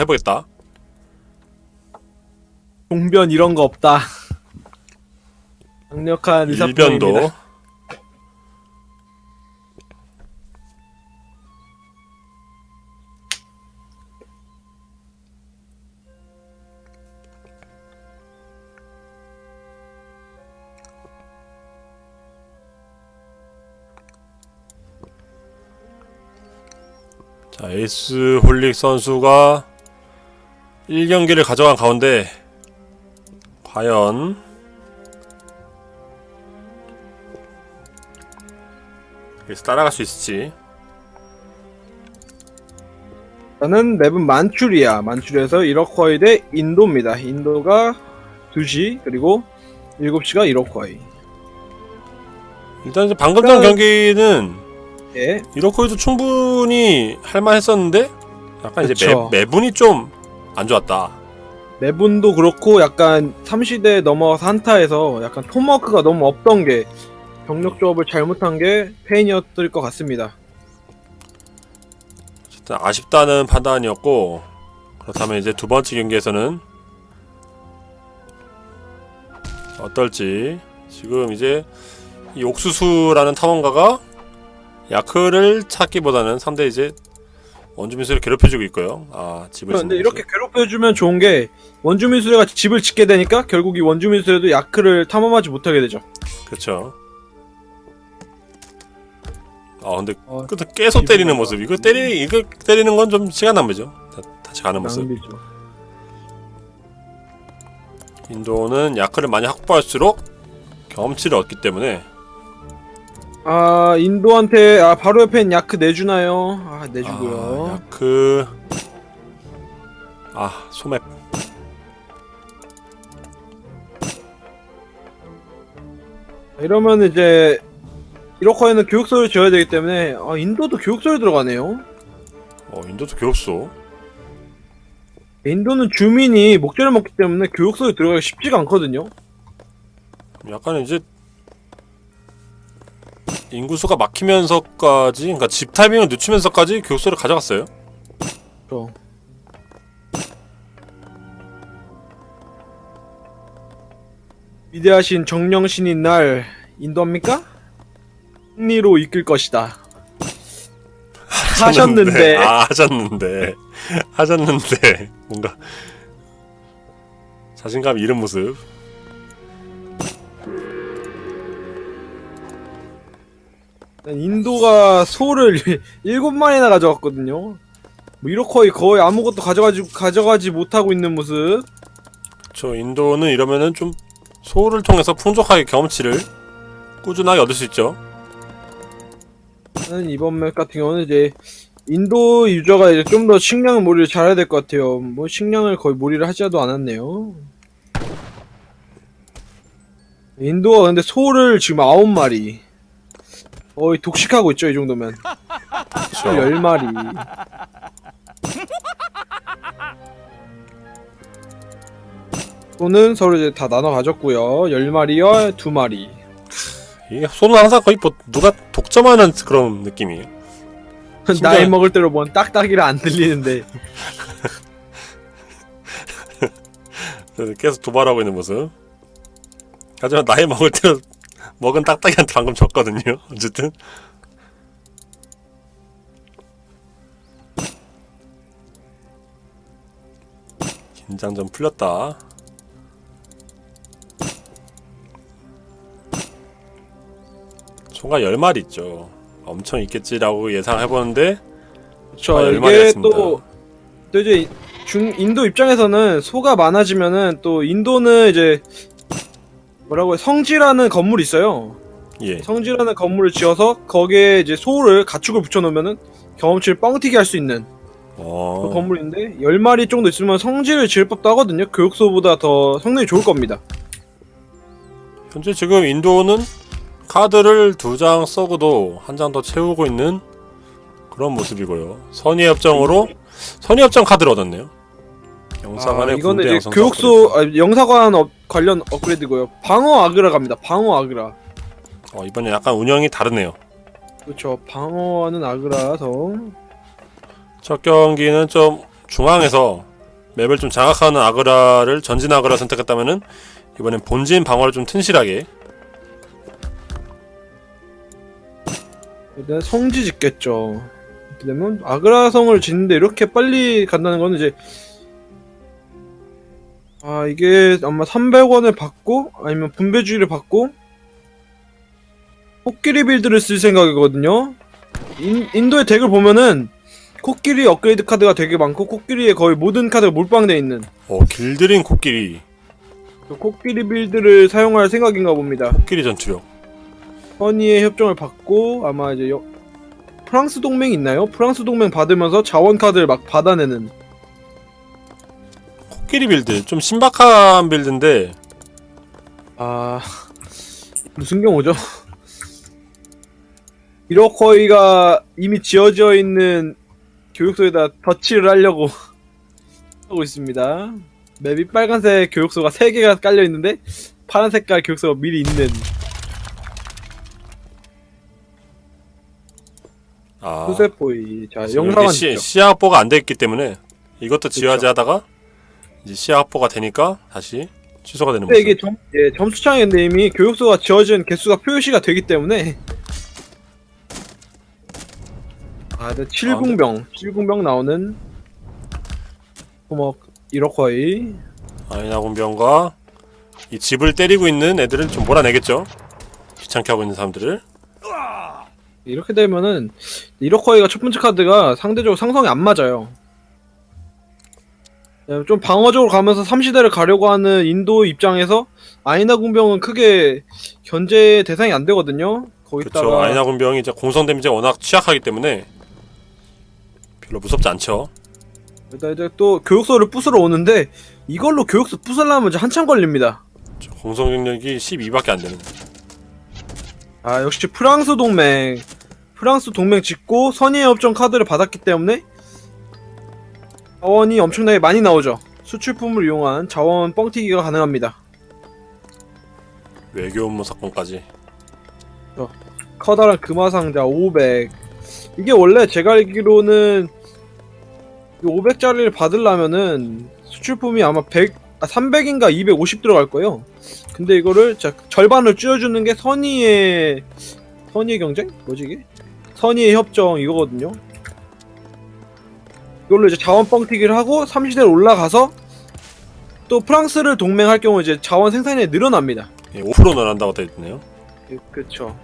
해보겠다. 종변 이런 거 없다. 강력한 의사표현입니다. 일변도. 자, 에이스 홀릭 선수가 1경기를 가져간 가운데 과연 그래서 따라갈 수 있을지 저는 맵은 만추리아. 만추리아에서 이러코이 대 인도입니다. 인도가 2시 그리고 7시가 이러코이. 일단 이제 방금 전 경기는 예. 이러코이도 충분히 할만했었는데 약간 이제 그쵸. 매, 매분이 좀 안 좋았다. 매분도 그렇고 약간 3시대 넘어가서 한타에서 약간 톰워크가 너무 없던 게 병력 조합을 잘못한 게 페인이었을 것 같습니다. 일단 아쉽다는 판단이었고 그렇다면 이제 두 번째 경기에서는 어떨지. 지금 이제 이 옥수수라는 탐험가가 야크를 찾기보다는 상대 이제 원주민 수를 괴롭혀주고 있고요 아 집을 짓는 이렇게 괴롭혀주면 좋은 게 원주민 수레가 집을 짓게 되니까 결국 이 원주민 수레도 야크를 탐험하지 못하게 되죠. 그렇죠. 아 근데 어, 끝에 계속 때리는 기분이 모습 이거 때리 이거 때리는 건 좀 시간 낭비죠. 다, 다시 가는 모습. 낭비죠. 인도는 야크를 많이 확보할수록 경험치를 얻기 때문에 아 인도한테 아 바로 옆엔 야크 내주나요? 아 내주고요. 아, 야크 아 소맵 이러면 이제 이러커에는 교육소를 지어야 되기 때문에 아 인도도 교육소에 들어가네요. 어 인도도 괴롭소. 인도는 주민이 목재를 먹기 때문에 교육소에 들어가기 쉽지가 않거든요. 약간 이제 인구수가 막히면서까지 그러니까 집 타이밍을 늦추면서까지 교육소를 가져갔어요. 저. 위대하신 정령신인 날 인도합니까? 승리로 이끌 것이다. 하셨는데 아 하셨는데 하셨는데 뭔가 자신감 잃은 모습 인도가 소를 일곱 마리나 가져갔거든요. 뭐 이렇게 거의 아무것도 가져가지 가져가지 못하고 있는 모습. 저 인도는 이러면은 좀 소를 통해서 풍족하게 경험치를 꾸준하게 얻을 수 있죠 이번 맵 같은 경우는 이제 인도 유저가 이제 좀 더 식량 몰이를 잘해야 될 것 같아요. 뭐 식량을 거의 몰이를 하지도 않았네요. 인도가 근데 소를 지금 아홉 마리 거의 독식하고 있죠 이 정도면 소 그렇죠. 열 마리. 소는 서로 이제 다 나눠 가졌고요. 열 마리와 두 마리. 이게 소는 항상 거의 뭐 누가 독점하는 그런 느낌이에요 나이 먹을 대로 뭔 딱딱이라 안 들리는데 그래서 계속 도발하고 있는 모습 하지만 나이 먹을 때 먹은 딱딱이한테 방금 졌거든요. 어쨌든. 긴장 좀 풀렸다. 총가 10마리 있죠. 엄청 있겠지라고 예상해보는데 저 아, 열 이게 마리였습니다. 또, 또 이제 중 인도 입장에서는 소가 많아지면은 또 인도는 이제 뭐라고 해 성지라는 건물이 있어요. 예 성지라는 건물을 지어서 거기에 이제 소를 가축을 붙여놓으면은 경험치를 뻥튀기 할 수 있는 그 어... 건물인데 열 마리 정도 있으면 성지를 지을 법도 하거든요. 교육소보다 더 성능이 좋을 겁니다. 현재 지금 인도는 카드를 두 장 써고도 한 장 더 채우고 있는 그런 모습이고요. 선의협정으로 선의협정 카드를 얻었네요. 아, 영상안에 이거는 군대 이제 교육소 아, 영사관 업, 관련 업그레이드고요. 방어 아그라 갑니다. 방어 아그라. 어, 이번에 약간 운영이 다르네요. 그렇죠. 방어하는 아그라서 첫 경기는 좀 중앙에서 맵을 좀 장악하는 아그라를 전진 아그라 선택했다면은 이번엔 본진 방어를 좀 튼실하게 일단 성지 짓겠죠. 되면 아그라성을 짓는데 이렇게 빨리 간다는 거는 이제 아 이게 아마 300원을 받고 아니면 분배주의를 받고 코끼리 빌드를 쓸 생각이거든요. 인, 인도의 덱을 보면은 코끼리 업그레이드 카드가 되게 많고 코끼리의 거의 모든 카드가 몰빵돼 있는 어 길들인 코끼리 그 코끼리 빌드를 사용할 생각인가 봅니다. 코끼리 전투력 허니의 협정을 받고 아마 이제 여- 프랑스 동맹 있나요? 프랑스 동맹 받으면서 자원 카드를 막 받아내는 코끼리 빌드 좀 신박한 빌드인데 아 무슨 경우죠? 이러코이가 이미 지어져 있는 교육소에다 덧칠을 하려고 하고 있습니다. 맵이 빨간색 교육소가 3개가 깔려 있는데 파란 색깔 교육소가 미리 있는 아 후세포이. 자, 있죠. 시, 시야 확보가 안 돼 있기 때문에 이것도 지어야지 하다가 이제 확보가 되니까 다시 취소가 되는 근데 거죠. 이게 점, 예, 점수창인데 이미 교육소가 지어진 개수가 표시가 되기 때문에 아, 근데 7궁병, 7궁병 나오는 토목 이러코이 아이나 군병과 이 집을 때리고 있는 애들을 좀 몰아내겠죠. 귀찮게 하고 있는 사람들을. 이렇게 되면은 이러코이가 첫 번째 카드가 상대적으로 상성이 안 맞아요. 예, 좀 방어적으로 가면서 3시대를 가려고 하는 인도 입장에서 아이나 궁병은 크게 견제 대상이 안 되거든요. 그렇죠. 거기다가 아이나 군병이 이제 공성 데미지가 워낙 취약하기 때문에 별로 무섭지 않죠. 일단 이제 또 교육소를 부수러 오는데 이걸로 교육소 부수려면 이제 한참 걸립니다. 저 공성 능력이 12밖에 안 되는. 아 역시 프랑스 동맹 프랑스 동맹 짓고 선의의 협정 카드를 받았기 때문에 자원이 엄청나게 많이 나오죠. 수출품을 이용한 자원 뻥튀기가 가능합니다. 외교 업무 사건까지. 커다란 금화상자 500 이게 원래 제가 알기로는 500짜리를 받으려면은 수출품이 아마 100, 아, 300인가 250 들어갈 거예요. 근데 이거를 자, 절반을 줄여주는 게 선의의 선의의 경쟁? 뭐지 이게? 선의의 협정 이거거든요. 이걸로 이제 자원 뻥튀기를 하고 30대로 올라가서 또 프랑스를 동맹할 경우 이제 자원 생산이 늘어납니다. 예, 5% 늘어난다고 되어 있네요. 예, 그렇죠.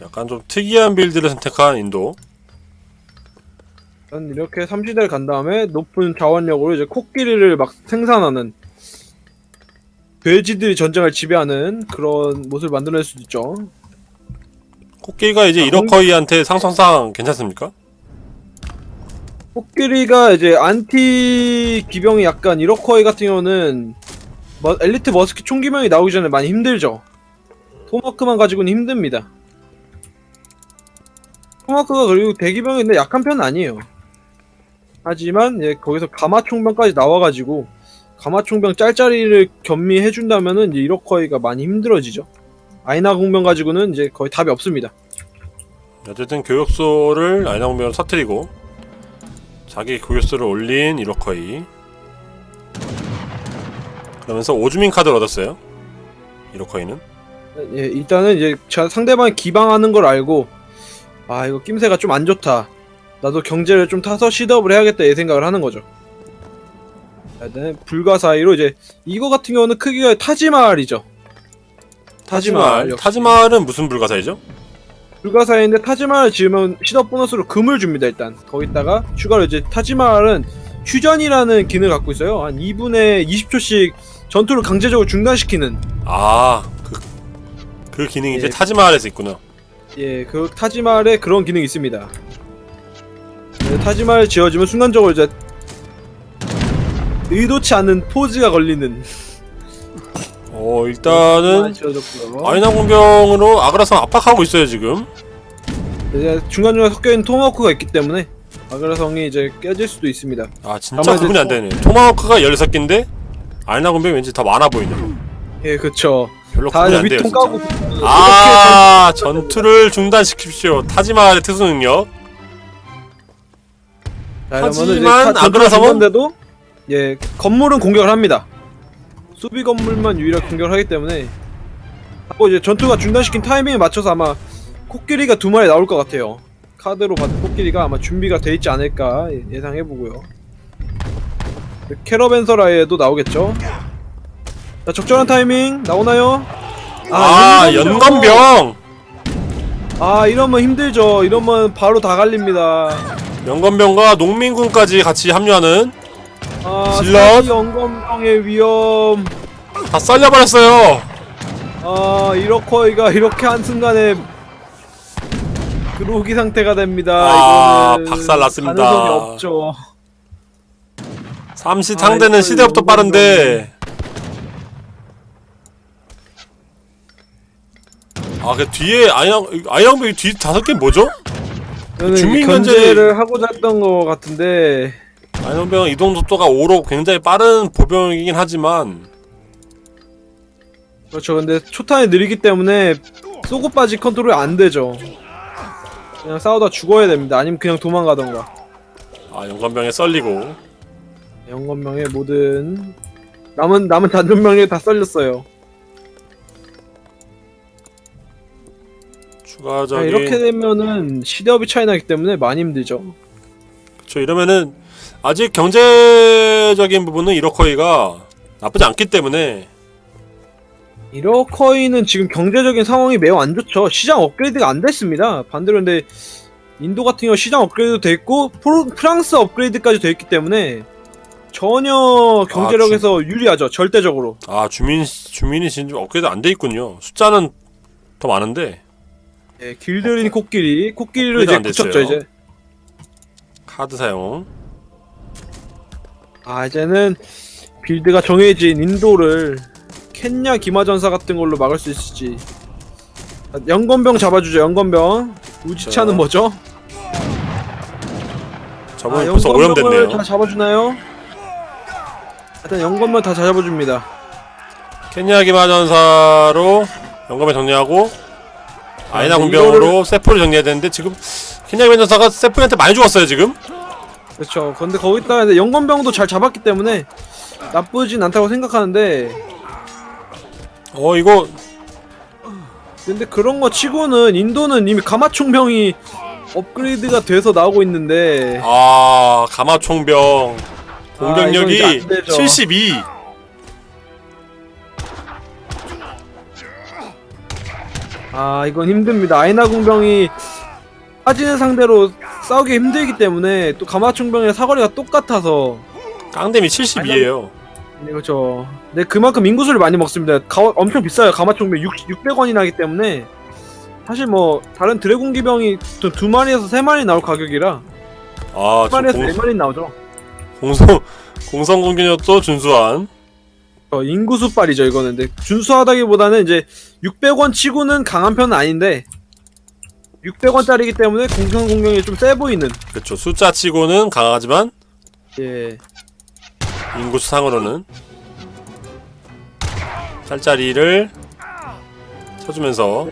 약간 좀 특이한 빌드를 선택한 인도. 일단 이렇게 3시대를 간 다음에 높은 자원력으로 이제 코끼리를 막 생산하는 돼지들이 전쟁을 지배하는 그런 모습을 만들어낼 수도 있죠. 코끼리가 이제 아, 이러커이한테 상성상 괜찮습니까? 코끼리가 이제 안티 기병이 약간 이러코이 같은 경우는 뭐 엘리트 머스키 총기병이 나오기 전에 많이 힘들죠. 토마크만 가지고는 힘듭니다. 토마크가 그리고 대기병인데 약한 편은 아니에요. 하지만 예, 거기서 가마 총병까지 나와가지고 가마 총병 짤짤이를 겸미해준다면은 이제 이러코이가 많이 힘들어지죠. 아이나 공병 가지고는 이제 거의 답이 없습니다. 어쨌든 교육소를 아이나 공병을 사뜨리고 자기 교육소를 올린 이러커이. 그러면서 오주민 카드를 얻었어요. 이러커이는. 예, 일단은 이제 자- 상대방이 기방하는 걸 알고 아 이거 낌새가 좀 안 좋다. 나도 경제를 좀 타서 시덥을 해야겠다 이 생각을 하는 거죠. 불가 사이로 이제 이거 같은 경우는 크기가 타지마을이죠. 타지마을. 역시. 타지마을은 무슨 불가사이죠? 불가사인데 타지마을 지으면 시덥 보너스로 금을 줍니다 일단. 거기다가 추가로 이제 타지마을은 휴전이라는 기능을 갖고 있어요. 한 2분에 20초씩 전투를 강제적으로 중단시키는 아, 그, 그 기능이 이제 예. 타지마을에서 있구나. 예, 그 타지마을에 그런 기능이 있습니다. 네, 타지마을 지어지면 순간적으로 이제 의도치 않은 포즈가 걸리는 어, 일단은 지어졌고요. 아이나 공병으로 아그라성 압박하고 있어요, 지금. 이제 중간중간 섞여있는 토마호크가 있기 때문에 아그라성이 이제 깨질 수도 있습니다. 아, 진짜 구분이 안 되네. 토마호크가 16개인데 아이나 공병이 왠지 더 많아 보이네. 예, 그쵸. 별로 다 구분이 안 돼요, 위통 진짜. 까고 아, 전투를 중단시킵시오. 타지마을의 특수 능력. 하지만 중단돼도 예 건물은 공격을 합니다. 수비 건물만 유일하게 공격을 하기 때문에 하고 이제 전투가 중단시킨 타이밍에 맞춰서 아마 코끼리가 두 마리 나올 것 같아요. 카드로 받은 코끼리가 아마 준비가 돼 있지 않을까 예- 예상해보고요. 캐러밴서라에도 나오겠죠. 자 적절한 타이밍 나오나요? 아, 연건병 아 이러면 힘들죠. 이러면 바로 다 갈립니다. 연건병과 농민군까지 같이 합류하는 아 질럿. 사기 연검병의 위험. 다 썰려버렸어요 아 이러코이가 이렇게 한 순간에 그로기 상태가 됩니다. 아, 이거는 박살 났습니다. 가능성이 없죠. 삼시 아, 상대는 이거 시대업도. 빠른데 아 그 뒤에 아이랑 아이랑병이 뒤 다섯 개 뭐죠? 저는 주민 견제를 하고자 했던 것 같은데 아이랑병은 이동 속도가 5로 굉장히 빠른 보병이긴 하지만 그렇죠. 근데 초탄이 느리기 때문에 쏘고 빠지 컨트롤이 안 되죠. 그냥 싸우다 죽어야 됩니다. 아니면 그냥 도망가던가. 아 연건병에 썰리고 영건명의 모든 남은 남은 단전명이 다 썰렸어요. 자, 추가적인 이렇게 되면은 시대업이 차이 나기 때문에 많이 힘들죠. 그쵸 이러면은 아직 경제적인 부분은 이러커이가 나쁘지 않기 때문에 이러커이는 지금 경제적인 상황이 매우 안 좋죠. 시장 업그레이드가 안 됐습니다. 반대로 근데 인도 같은 경우 시장 업그레이드도 돼 있고 프로- 프랑스 업그레이드까지 돼 있기 때문에 전혀 경제력에서 유리하죠. 절대적으로. 아 주민 주민이 진짜 업그레이드 안 돼 있군요 숫자는 더 많은데 예, 길들인 코끼리, 코끼리를 업그레이드 이제 안 됐어요. 붙였죠 이제. 카드 사용 아 이제는 빌드가 정해진 인도를 켄야 기마전사 같은 걸로 막을 수 있을지. 아, 연건병 잡아주죠. 연건병. 우지차는 자. 뭐죠? 저번에 아, 벌써 오염됐네요 다 잡아주나요? 일단 연건병 다 잡아줍니다. 케냐 기마전사로 연금에 정리하고 아이나 네, 공병으로 세포를 정리해야 되는데 지금 케냐 기마전사가 세포한테 많이 죽었어요 지금 그렇죠. 근데 거기다가 이제 연건병도 잘 잡았기 때문에 나쁘진 않다고 생각하는데 어 이거 근데 그런 거 치고는 인도는 이미 가마총병이 업그레이드가 돼서 나오고 있는데 아 가마총병 아, 공격력이 이건 이제 안 되죠. 72 아 이건 힘듭니다. 아이나 공병이 빠지는 상대로 싸우기 힘들기 때문에 또 가마총병의 사거리가 똑같아서 깡댐이 72에요 네, 그렇죠. 네 그만큼 인구수를 많이 먹습니다. 가, 엄청 비싸요. 가마총병 6, 600원이나 하기 때문에 사실 뭐 다른 드래곤 기병이 두, 두 마리에서 세 마리 나올 가격이라 아세 마리에서 저네 마리 나오죠. 공성 공성 공격력도 준수한 어, 인구수빨이죠 이거는. 근데 준수하다기보다는 이제 600원 치고는 강한 편은 아닌데 600원짜리기 때문에 공성 공격이 좀 세 보이는. 그쵸 숫자 치고는 강하지만 예. 인구수상으로는 짤짜리를 쳐주면서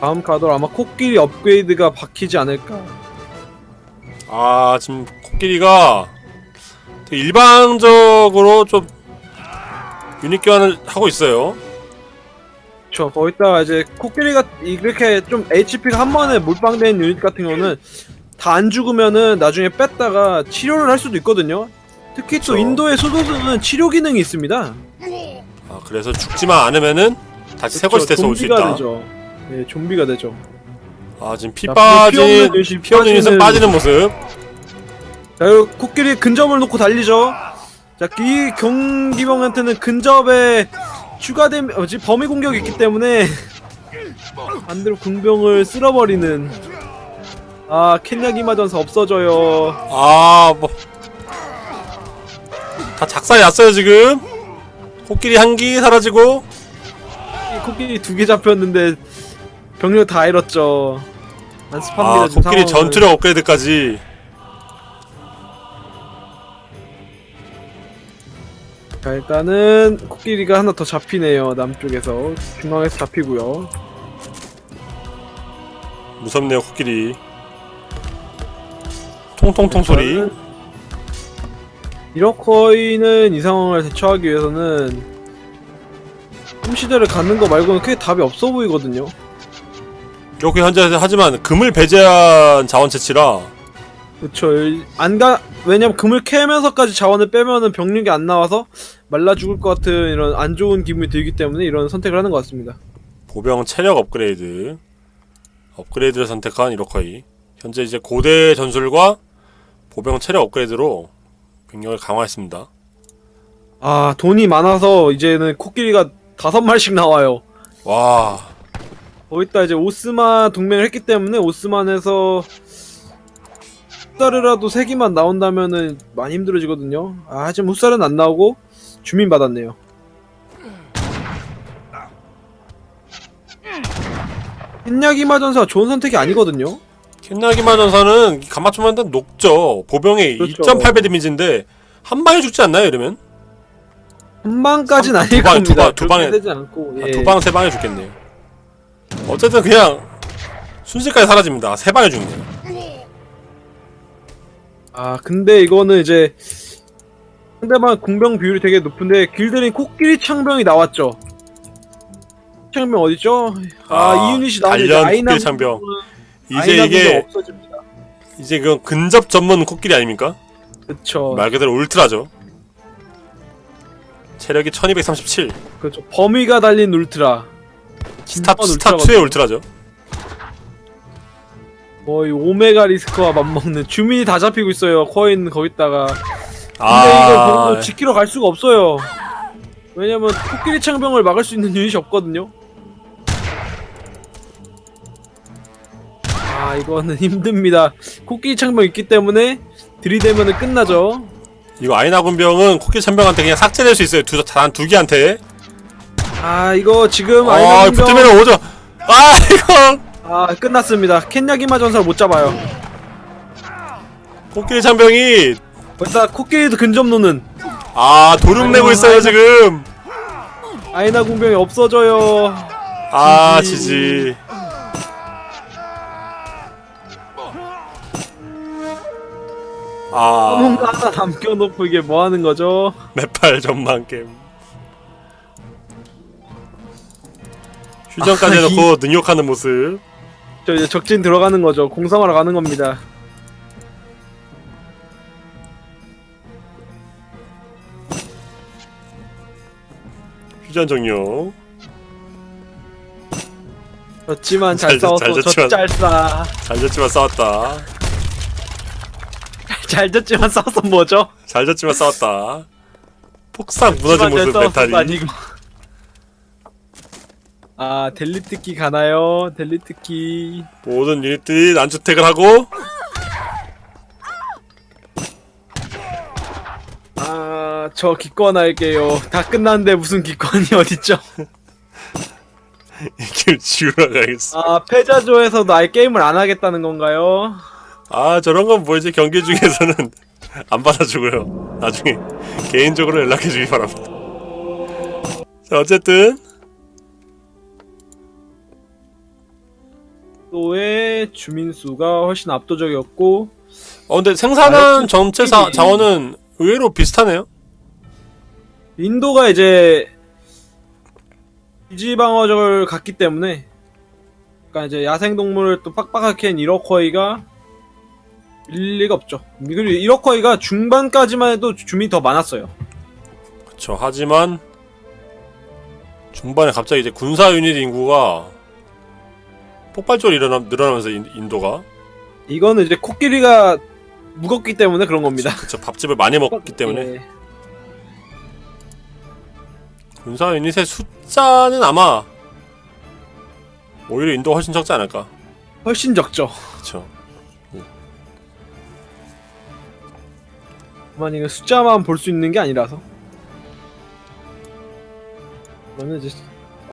다음 카드로 아마 코끼리 업그레이드가 박히지 않을까. 아 지금 코끼리가 되게 일방적으로 좀 유닛 교환을 하고 있어요 저 거기다가 이제 코끼리가 이렇게 좀 HP가 한 번에 몰빵된 유닛 같은 경우는 다 안 죽으면은 나중에 뺐다가 치료를 할 수도 있거든요. 특히 또 그쵸. 인도의 수도수는 치료 기능이 있습니다. 아 그래서 죽지만 않으면은 다시 새것이 돼서 올수 좀비가 있다 되죠. 예, 좀비가 되죠. 아 지금 피 자, 빠진 피 없는 유닛이 피 없는 유닛은 빠지는- 빠지는 모습 자, 그리고 코끼리 근접을 놓고 달리죠. 자, 이 경기병한테는 근접에 추가된 뭐지 범위 공격이 있기 때문에 반대로 궁병을 쓸어버리는 아 켄야 기마 전사 없어져요. 아 뭐 다 작살이 났어요 지금 코끼리 한 기 사라지고 이 코끼리 두 개 잡혔는데 병력 다 잃었죠. 안습합니다. 아 지금 코끼리. 전투력 업그레이드까지 자 일단은 코끼리가 하나 더 잡히네요. 남쪽에서 중앙에서 잡히고요. 무섭네요 코끼리 통통통 소리. 이러코이는 이 상황을 대처하기 위해서는 흠시대를 갖는 거 말고는 크게 답이 없어 보이거든요. 이렇게 현재 하지만 금을 배제한 자원 채취라 그쵸. 안가 왜냐면 금을 캐면서까지 자원을 빼면은 병력이 안 나와서 말라 죽을 것 같은 이런 안 좋은 기분이 들기 때문에 이런 선택을 하는 것 같습니다. 보병 체력 업그레이드 업그레이드를 선택한 이로커이 현재 이제 고대 전술과 보병 체력 업그레이드로 병력을 강화했습니다. 아 돈이 많아서 이제는 코끼리가 다섯 마리씩 나와요. 와 거기다 이제 오스만 동맹을 했기 때문에 오스만에서 후사르라도 세 개만 나온다면은 많이 힘들어지거든요. 아 하지만 후사르는 안 나오고 주민 받았네요. 흰야기마 전사 좋은 선택이 아니거든요. 캔나기마 전사는 가마초만데 녹죠. 보병이 그렇죠. 2.8배 데미지인데 한 방에 죽지 않나요 이러면? 한 방까진 한- 아닐 두 방, 겁니다. 두 방, 두 그렇게 방에- 되지 않고 예. 두 방 세 방에 죽겠네요. 어쨌든 그냥 순식간에 사라집니다. 세 방에 죽네요. 아 근데 이거는 이제 상대방 궁병 비율이 되게 높은데 길들인 코끼리 창병이 나왔죠. 창병 어딨죠? 아, 아, 이 유닛이 나오는데 단련 코끼리 창병. 이제 이게 없어집니다. 이제 그건 근접 전문 코끼리 아닙니까? 그쵸. 말 그대로 울트라죠. 체력이 1237. 그렇죠. 범위가 달린 울트라. 스타 진짜 스타 울트라거든요. 2의 울트라죠. 거의 오메가 리스크와 맞먹는 주민이 다 잡히고 있어요. 코인 거기다가. 근데 이걸 아, 보고 지키러 갈 수가 없어요. 왜냐면 코끼리 창병을 막을 수 있는 유닛이 없거든요. 아 이거는 힘듭니다. 코끼리 창병 있기 때문에 들이대면은 끝나죠. 이거 아이나 군병은 코끼리 천병한테 그냥 삭제될 수 있어요. 두단두 개한테. 아 이거 지금 아, 아이나 붙으면 오죠. 아, 이거 아 끝났습니다. 켄야기마 전사를 못 잡아요. 코끼리 천병이 거기다 코끼리도 근접 노는 아 도름 내고 있어요 지금. 아이나 궁병이 없어져요. 아, 지지. 아, 뭔가 하나 남겨놓고 이게 뭐 하는 거죠? 메팔 전망 게임. 휴전까지 아, 해놓고 능욕하는 모습. 저 이제 적진 들어가는 거죠. 공성하러 가는 겁니다. 휴전 종료. 졌지만 잘, 잘 졌- 싸웠어. 잘 졌지만. 젖잘싸. 잘 졌지만 싸웠다. 잘 졌지만 싸웠어 뭐죠? 잘 졌지만 싸웠다. 폭삭 무너진 잘 모습 메탈이. 아니고. 아 델리트키 가나요? 델리트키. 모든 유닛들이 난주택을 하고 아 저 기권할게요. 다 끝났는데 무슨 기권이 어딨죠? 이길 지우러 가겠어. 아 패자조에서도 아예 게임을 안 하겠다는 건가요? 아 저런 건뭐 이제 경기 중에서는 안 받아주고요. 나중에 개인적으로 연락해 주기 바랍니다. 자 어쨌든 또의 주민 수가 훨씬 압도적이었고 어 근데 생산한 아, 전체 사, 확실히. 자원은 의외로 비슷하네요. 인도가 이제 기지방어적을 갖기 때문에 그러니까 이제 야생 동물을 또 빡빡하게 한 이러코이가 밀릴 리가 없죠. 그리고 이러코이가 중반까지만 해도 주민이 더 많았어요. 그렇죠. 하지만 중반에 갑자기 이제 군사 유닛 인구가 폭발적으로 일어나, 늘어나면서 인, 인도가 이거는 이제 코끼리가 무겁기 때문에 그런 겁니다. 그쵸 밥집을 많이 먹기 때문에 예. 군사 유닛의 숫자는 아마 오히려 인도가 훨씬 적지 않을까. 훨씬 적죠. 그쵸. 다만 이거 숫자만 볼 수 있는 게 아니라서. 그러면 이제